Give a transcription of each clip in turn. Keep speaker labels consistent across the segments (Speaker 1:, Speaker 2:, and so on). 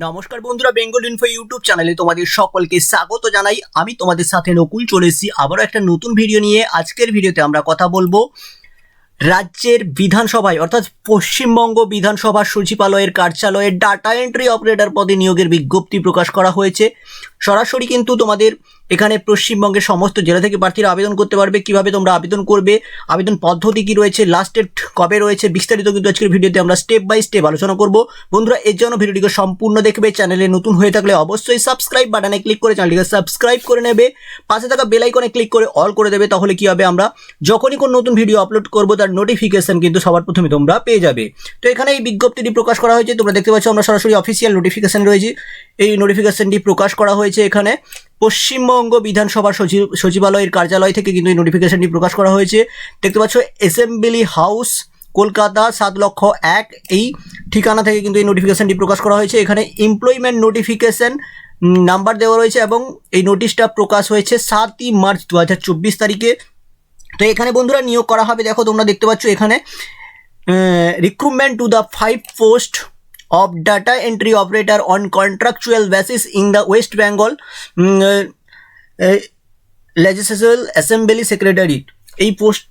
Speaker 1: নমস্কার বন্ধুরা Bengal info YouTube চ্যানেলে তোমাদের সকলকে স্বাগত জানাই। আমি তোমাদের সাথে নকুল, চলে এসেছি আবারও একটা নতুন ভিডিও নিয়ে। আজকের ভিডিওতে আমরা কথা বলব রাজ্যের বিধানসভায়, অর্থাৎ পশ্চিমবঙ্গ বিধানসভার সচিবালয়ের কার্যালয়ে ডাটা এন্ট্রি অপারেটর পদে নিয়োগের বিজ্ঞপ্তি প্রকাশ করা হয়েছে। সরাসরি কিন্তু তোমাদের এখানে পশ্চিমবঙ্গের সমস্ত জেলা থেকে প্রার্থীরা আবেদন করতে পারবে। কীভাবে তোমরা আবেদন করবে? আবেদন পদ্ধতি কি রয়েছে? লাস্ট ডেট কবে রয়েছে? বিস্তারিত কিন্তু আজকের ভিডিওতে আমরা স্টেপ বাই স্টেপ আলোচনা করব। বন্ধুরা, এর জন্য ভিডিওটিকে সম্পূর্ণ দেখবে। চ্যানেলে নতুন হয়ে থাকলে অবশ্যই সাবস্ক্রাইব বাটনে ক্লিক করে চ্যানেলটিকে সাবস্ক্রাইব করে নেবে। পাশে থাকা বেল আইকনে ক্লিক করে অল করে দেবে। তাহলে কি হবে আমরা? যখনই কোনো নতুন ভিডিও আপলোড করব, তার নোটিফিকেশন কিন্তু সবার প্রথমে তোমরা পেয়ে যাবে। তো এখানে এই বিজ্ঞপ্তিটি প্রকাশ করা হয়েছে। তোমরা দেখতে পাচ্ছ আমরা সরাসরি অফিসিয়াল নোটিফিকেশন রয়েছে। এই নোটিফিকেশনটি প্রকাশ করা হয়েছে এখানে। পশ্চিমবঙ্গ বিধানসভার সচিব, সচিবালয়ের কার্যালয় থেকে কিন্তু এই নোটিফিকেশনটি প্রকাশ করা হয়েছে। দেখতে পাচ্ছ অ্যাসেম্বলি হাউস কলকাতা, সাত লক্ষ এক, এই ঠিকানা থেকে কিন্তু এই নোটিফিকেশনটি প্রকাশ করা হয়েছে। এখানে এমপ্লয়মেন্ট নোটিফিকেশন নাম্বার দেওয়া রয়েছে এবং এই নোটিশটা প্রকাশ হয়েছে সাতই মার্চ দু হাজার চব্বিশ তারিখে। তো এখানে বন্ধুরা নিয়োগ করা হবে। দেখো, তোমরা দেখতে পাচ্ছ এখানে recruitment to the five post of data entry operator on contractual basis in the West Bengal mm, uh, uh, legislative assembly secretary. এই পোস্ট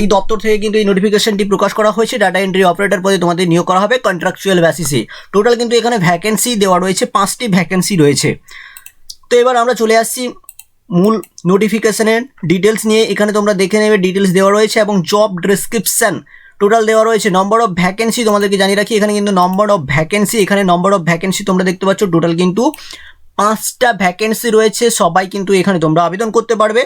Speaker 1: এই দপ্তর থেকে কিন্তু এই নোটিফিকেশনটি প্রকাশ করা হয়েছে। ডাটা এন্ট্রি অপারেটর পদে তোমাদের নিয়োগ করা হবে কন্ট্রাকচুয়াল বেসিসে টোটাল কিন্তু এখানে ভ্যাকেন্সি দেওয়া রয়েছে পাঁচটি ভ্যাকেন্সি রয়েছে। তো এবার আমরা চলে আসছি মূল নোটিফিকেশনের ডিটেলস নিয়ে। এখানে তোমরা দেখে নেবে ডিটেলস দেওয়া রয়েছে এবং জব ডেসক্রিপশন টোটাল দেওয়া রয়েছে নম্বর অফ ভ্যাকেন্সি তোমাদেরকে জানিয়ে রাখি, এখানে কিন্তু নম্বর অফ ভ্যাকেন্সি এখানে নম্বর অফ ভ্যাকেন্সি তোমরা দেখতে পাচ্ছ। টোটাল কিন্তু পাঁচটা ভ্যাকেন্সি রয়েছে, সবাই কিন্তু এখানে তোমরা আবেদন করতে পারবে।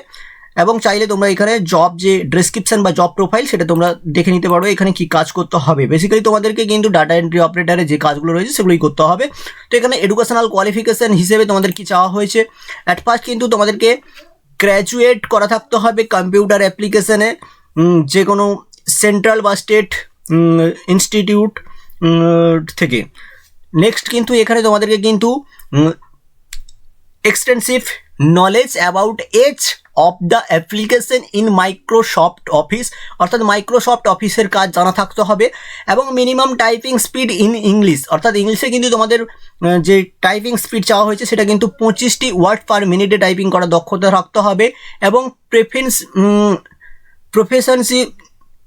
Speaker 1: এবং চাইলে তোমরা এখানে জব যে ডেসক্রিপশন বা জব প্রোফাইল সেটা তোমরা দেখে নিতে পারবে এখানে কি কাজ করতে হবে। বেসিক্যালি তোমাদেরকে কিন্তু ডাটা এন্ট্রি অপারেটারে যে কাজগুলো রয়েছে, সেগুলোই করতে হবে। তো এখানে এডুকেশনাল কোয়ালিফিকেশান হিসেবে তোমাদের কি চাওয়া হয়েছে? অ্যাট ফার্স্ট কিন্তু তোমাদেরকে গ্র্যাজুয়েট করা থাকতে হবে কম্পিউটার অ্যাপ্লিকেশনে যে কোনো সেন্ট্রাল বা স্টেট ইনস্টিটিউট থেকে। নেক্সট কিন্তু এখানে তোমাদেরকে কিন্তু extensive knowledge about age of the application in Microsoft office অর্থাৎ মাইক্রোসফট অফিসের কাজ জানা থাকতে হবে, এবং minimum typing speed in English অর্থাৎ ইংলিশে কিন্তু তোমাদের যে টাইপিং স্পিড চাওয়া হয়েছে, সেটা কিন্তু পঁচিশটি ওয়ার্ড পার মিনিটে টাইপিং করার দক্ষতা রাখতে হবে, এবং preference proficiency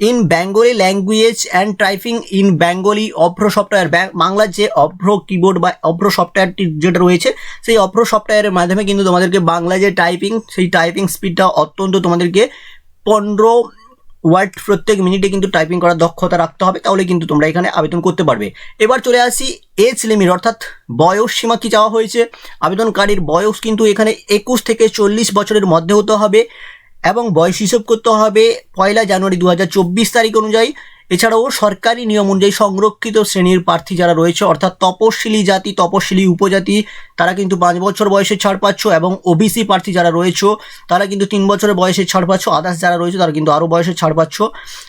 Speaker 1: in Bengali language and typing in Bengali Avro software বাংলার যে অভ্র কিবোর্ড বা অভ্র সফটওয়্যারটি যেটা রয়েছে, সেই অভ্র সফটওয়্যারের মাধ্যমে কিন্তু তোমাদেরকে বাংলা যে টাইপিং সেই টাইপিং স্পিডটা অত্যন্ত তোমাদেরকে পনেরো ওয়ার্ড প্রত্যেক মিনিটে কিন্তু টাইপিং করার দক্ষতা রাখতে হবে, তাহলে কিন্তু তোমরা এখানে আবেদন করতে পারবে। এবার চলে আসি এজ লিমিট অর্থাৎ বয়স সীমা কি চাওয়া হয়েছে? আবেদনকারীর বয়স কিন্তু এখানে একুশ থেকে চল্লিশ বছরের মধ্যে হতে হবে। এবং বয়স হিসেব করতে হবে পয়লা জানুয়ারি দু হাজার চব্বিশ তারিখ অনুযায়ী। এছাড়াও সরকারি নিয়ম অনুযায়ী সংরক্ষিত শ্রেণির প্রার্থী যারা রয়েছে, অর্থাৎ তপশিলি জাতি, তপশিলি উপজাতি তারা কিন্তু পাঁচ বছর বয়সে ছাড় পাচ্ছ এবং ওবিসি প্রার্থী যারা রয়েছে, তারা কিন্তু তিন বছরের বয়সে ছাড় পাচ্ছ। আদার্স যারা রয়েছে, তারা কিন্তু আরও বয়সে ছাড় পাচ্ছ।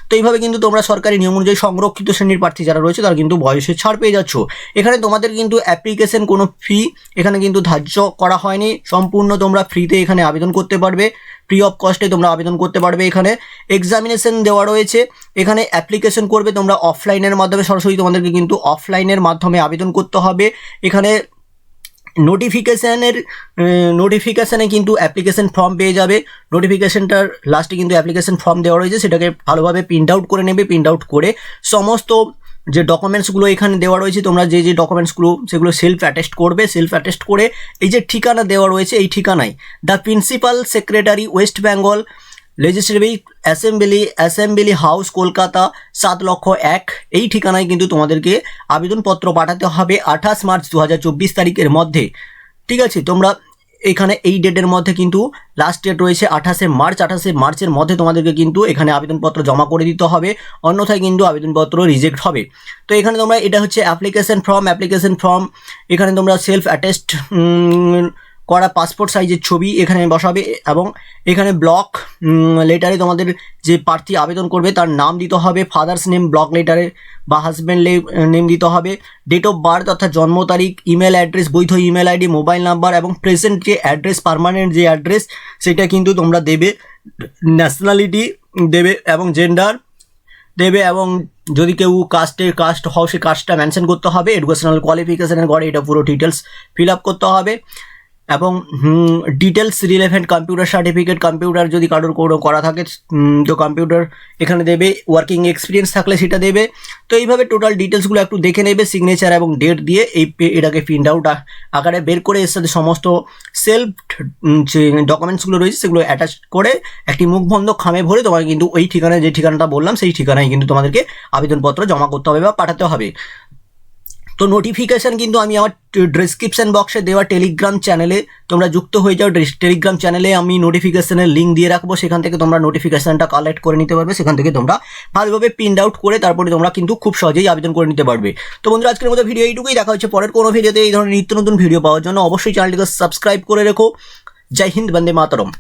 Speaker 1: তো এইভাবে কিন্তু তোমরা সরকারি নিয়ম অনুযায়ী সংরক্ষিত শ্রেণির প্রার্থী যারা রয়েছে, তারা কিন্তু বয়সে ছাড় পেয়ে যাচ্ছ। এখানে তোমাদের কিন্তু অ্যাপ্লিকেশন কোনো ফি এখানে কিন্তু ধার্য করা হয়নি। সম্পূর্ণ তোমরা ফ্রিতে এখানে আবেদন করতে পারবে। ফ্রি অফ কস্টে তোমরা আবেদন করতে পারবে এখানে। এক্সামিনেশন দেওয়া রয়েছে। এখানে অ্যাপ্লিকেশন করবে তোমরা অফলাইনের মাধ্যমে। সরাসরি তোমাদেরকে কিন্তু অফলাইনের মাধ্যমে আবেদন করতে হবে। এখানে নোটিফিকেশানের নোটিফিকেশানে কিন্তু অ্যাপ্লিকেশান ফর্ম পেয়ে যাবে। নোটিফিকেশানটার লাস্টে কিন্তু অ্যাপ্লিকেশান ফর্ম দেওয়া রয়েছে, সেটাকে ভালোভাবে প্রিন্ট আউট করে নেবে প্রিন্ট আউট করে সমস্ত যে ডকুমেন্টসগুলো এখানে দেওয়া রয়েছে, তোমরা যে যে ডকুমেন্টসগুলো সেগুলো সেলফ অ্যাটেস্ট করবে। সেলফ অ্যাটেস্ট করে এই যে ঠিকানা দেওয়া রয়েছে, এই ঠিকানায়। The principal secretary West Bengal legislative assembly assembly house Kolkata সাত লক্ষ এক। এই ঠিকানায় কিন্তু তোমাদেরকে আবেদনপত্র পাঠাতে হবে আঠাশ মার্চ দু হাজার চব্বিশ তারিখের মধ্যে। ঠিক আছে? তোমরা এখানে এই ডেটের মধ্যে কিন্তু লাস্ট ডেট রয়েছে আঠাশে মার্চ। আঠাশে মার্চের মধ্যে তোমাদেরকে কিন্তু এখানে আবেদনপত্র জমা করে দিতে হবে। অন্যথায় কিন্তু আবেদনপত্র রিজেক্ট হবে। তো এখানে তোমরা, এটা হচ্ছে অ্যাপ্লিকেশন ফর্ম অ্যাপ্লিকেশন ফর্ম এখানে তোমরা সেলফ অ্যাটেস্ট করা পাসপোর্ট সাইজের ছবি এখানে বসাবে এবং এখানে ব্লক লেটারে তোমাদের যে প্রার্থী আবেদন করবে তার নাম দিতে হবে ফাদার্স নেম ব্লক লেটারে বা হাজব্যান্ড নেম দিতে হবে ডেট অফ বার্থ অর্থাৎ জন্ম তারিখ ইমেল অ্যাড্রেস বৈধ ইমেল আইডি মোবাইল নাম্বার এবং প্রেজেন্ট যে অ্যাড্রেস পারমানেন্ট যে অ্যাড্রেস সেটা কিন্তু তোমরা দেবে ন্যাশনালিটি দেবে এবং জেন্ডার দেবে এবং যদি কেউ কাস্টে কাস্ট হও, সে কাস্টটা মেনশন করতে হবে এডুকেশনাল কোয়ালিফিকেশনের ঘরে এটা পুরো ডিটেলস ফিল আপ করতে হবে। এবং details relevant computer certificate computer যদি কারোর কোনো করা থাকে তো কম্পিউটার এখানে দেবে ওয়ার্কিং এক্সপিরিয়েন্স থাকলে সেটা দেবে। তো এইভাবে টোটাল ডিটেলসগুলো একটু দেখে নেবে সিগনেচার এবং ডেট দিয়ে এই এটাকে প্রিন্ট আউট আকারে বের করে এর সাথে সমস্ত সেলফ যে ডকুমেন্টসগুলো রয়েছে সেগুলো অ্যাটাচ করে একটি মুখবন্ধ খামে ভরে তোমাকে কিন্তু ওই ঠিকানায় যে ঠিকানাটা বললাম, সেই ঠিকানায় কিন্তু তোমাদেরকে আবেদনপত্র জমা করতে হবে বা পাঠাতে হবে। তো নোটিফিকেশান কিন্তু আমি আমার ডিসক্রিপশন বক্সে দেওয়া টেলিগ্রাম চ্যানেলে তোমরা যুক্ত হয়ে যাও। টেলিগ্রাম চ্যানেলে আমি নোটিফিকেশানের লিঙ্ক দিয়ে রাখব। সেখান থেকে তোমরা নোটিফিকেশানটা কালেক্ট করে নিতে পারবে। সেখান থেকে তোমরা ভালোভাবে প্রিন্ট আউট করে তারপরে তোমরা কিন্তু খুব সহজেই আবেদন করে নিতে পারবে। তো বন্ধুরা, আজকের মতো ভিডিও এইটুকুই। দেখা হচ্ছে পরের কোনো ভিডিওতে এই ধরনের নিত্য নতুন ভিডিও পাওয়ার জন্য অবশ্যই চ্যানেলটিকে সাবস্ক্রাইব করে রেখো। জয় হিন্দ, বন্দে মাতরম।